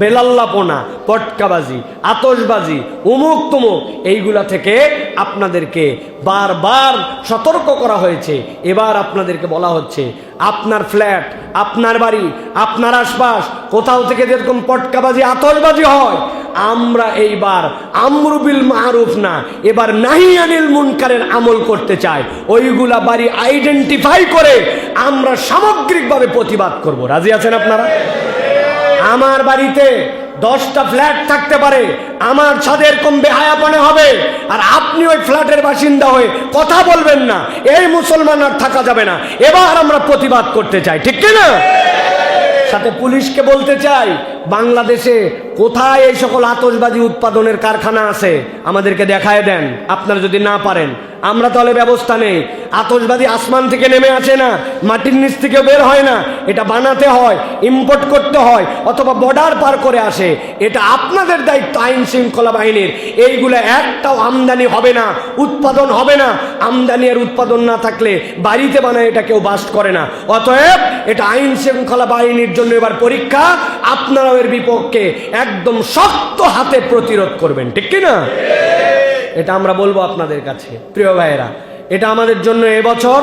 বেলাল্লাপনা পটকাবাজি আতসবাজি উমুক তুমুক, এইগুলা থেকে আপনাদেরকে বারবার সতর্ক করা হয়েছে। এবার আপনাদেরকে বলা হচ্ছে, আপনার ফ্ল্যাট, আপনার বাড়ি, আপনার আশপাশ, কোথাও থেকে যেরকম পটকাবাজি আতসবাজি হয়, আমরা এইবার আমরুবিল মারুফ না, এবার নাহি আনিল মুনকারের আমল করতে চাই। ওইগুলা বাড়ি আইডেন্টিফাই করে আমরা সামগ্রিকভাবে প্রতিবাদ করব। রাজি আছেন আপনারা? আমার বাড়িতে দশটা ফ্ল্যাট থাকতে পারে, আমার ছাদে এরকম বেহায়াপনে হবে, আর আপনি ওই ফ্ল্যাটের বাসিন্দা হয়ে কথা বলবেন না, এই মুসলমান আর থাকা যাবে না। এবার আমরা প্রতিবাদ করতে চাই, ঠিক না? সাথে পুলিশকে বলতে চাই, বাংলাদেশে কোথায় এই সকল আতসবাজি উৎপাদনের কারখানা আছে? আমাদেরকে দেখায় দেন, আপনারা যদি না পারেন। আমরা তাহলে ব্যবস্থা নেই। আতসবাজি আসমান থেকে নেমে আসে না, মাটির নিচ থেকে বের হয় না। এটা বানাতে হয় ইম্পোর্ট করতে হয়, অথবা বর্ডার পার করে আসে। এটা আপনাদের দায়িত্ব, আইন শৃঙ্খলা বাহিনীর। এইগুলো একটাও আমদানি হবে না, উৎপাদন হবে না। আমদানি আর উৎপাদন না থাকলে বাড়িতে বানায় এটা কেউ বাস্ট করে না। অতএব এটা আইন শৃঙ্খলা বাহিনীর জন্য এবার পরীক্ষা, আপনারাও এর বিপক্ষে একদম শক্ত হাতে প্রতিরোধ করবেন, ঠিক কি না এটা আমরা বলব আপনাদের কাছে। প্রিয় ভাইয়েরা এটা আমাদের জন্য এবছর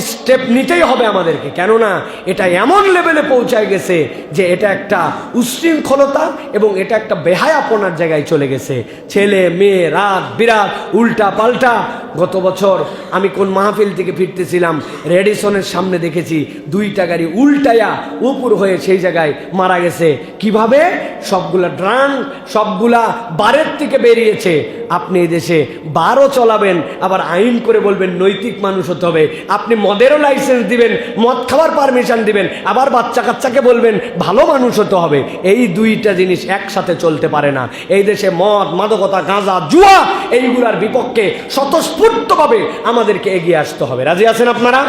স্টেপ নিতেই হবে আমাদেরকে। কেননা এটা এমন লেভেলে পৌঁছায় গেছে যে এটা একটা উশৃঙ্খলতা এবং এটা একটা বেহায়াপনার জায়গায় চলে গেছে। ছেলে, মেয়ে, রাত বিরাট উল্টা পাল্টা। গত বছর আমি কোন মাহফিল থেকে ফিরতেছিলাম, রেডিসনের সামনে দেখেছি দুইটা গাড়ি উল্টায়া উপর হয়ে সেই জায়গায় মারা গেছে। কীভাবে? সবগুলা ড্রাং সবগুলা বারের থেকে বেরিয়েছে। আপনি এই দেশে বারও চলাবেন, আবার আইন করে বলবেন নৈতিক মানুষ হতে হবে। আপনি মদেরও লাইসেন্স দিবেন, মদ খাওয়ার পারমিশন দিবেন, আবার বাচ্চা কাচ্চাকে বলবেন, ভালো মানুষ হতে হবে। এই দুইটা জিনিস একসাথে চলতে পারে না। এই দেশে মদ, মাদকতা, গাঁজা, জুয়া, এইগুলার বিপক্ষে স্বতঃস্ফূর্তভাবে আমাদেরকে এগিয়ে আসতে হবে। রাজি আছেন আপনারা?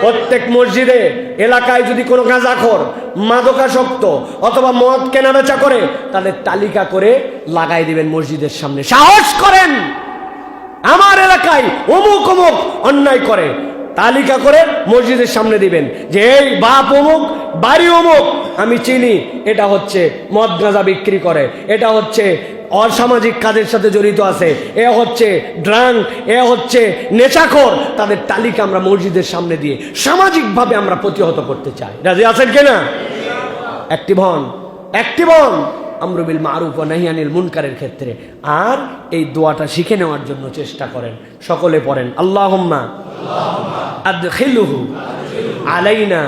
প্রত্যেক মসজিদে, এলাকায় যদি কোনো গাঁজাখোর, মাদকাসক্ত অথবা মদ কেনাবেচা করে তাদের তালিকা করে লাগাই দিবেন মসজিদের সামনে। সাহস করেন! আমার এলাকায় অমুক অমুক অন্যায় করে। তালিকা করে মসজিদের সামনে দিবেন যে, এই বাপ অমুক, বাড়ি অমুক। আমি চিনি, এটা হচ্ছে মদ গাঁজা বিক্রি করে, এটা হচ্ছে অসামাজিক কাজের সাথে জড়িত আছে, এ হচ্ছে ড্রাং, এ হচ্ছে নেশাখোর। তাদের তালিকা আমরা মসজিদের সামনে দিয়ে সামাজিকভাবে আমরা প্রতিহত করতে চাই। রাজি আছেন কিনা? অ্যাক্টিভ হন অ্যাক্টিভ হন আমরুবিল মারুফ ও নাহিয়ানিল মুনকারের ক্ষেত্রে। আর এই দোয়াটা শিখে নেওয়ার জন্য চেষ্টা করেন। সকলে পড়েন, আল্লাহুম্মা আদখিলুহু আলাইনা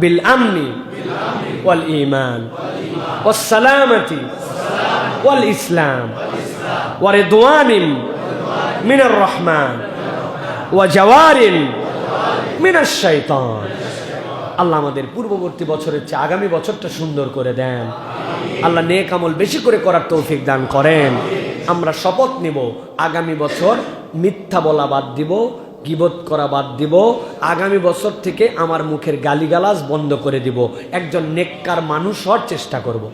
বিল আমনি ওয়াল ঈমান ওয়াস সালামাতি ওয়াল ইসলাম ওয়া রিদওয়ানিন মিনার রহমান ওয়া জাওয়ারিন মিনাশ শাইতান। আল্লাহ আমাদের পূর্ববর্তী বছরের চেয়ে আগামী বছরটা সুন্দর করে দেন। আল্লাহ নেক আমল বেশি করে করার তৌফিক দান করেন আমরা শপথ নিব, আগামী বছর মিথ্যা বলা বাদ দিব, গিবত করা বাদ দিব, আগামী বছর থেকে আমার মুখের গালিগালাজ বন্ধ করে দিব একজন নেককার মানুষ হওয়ার চেষ্টা করব।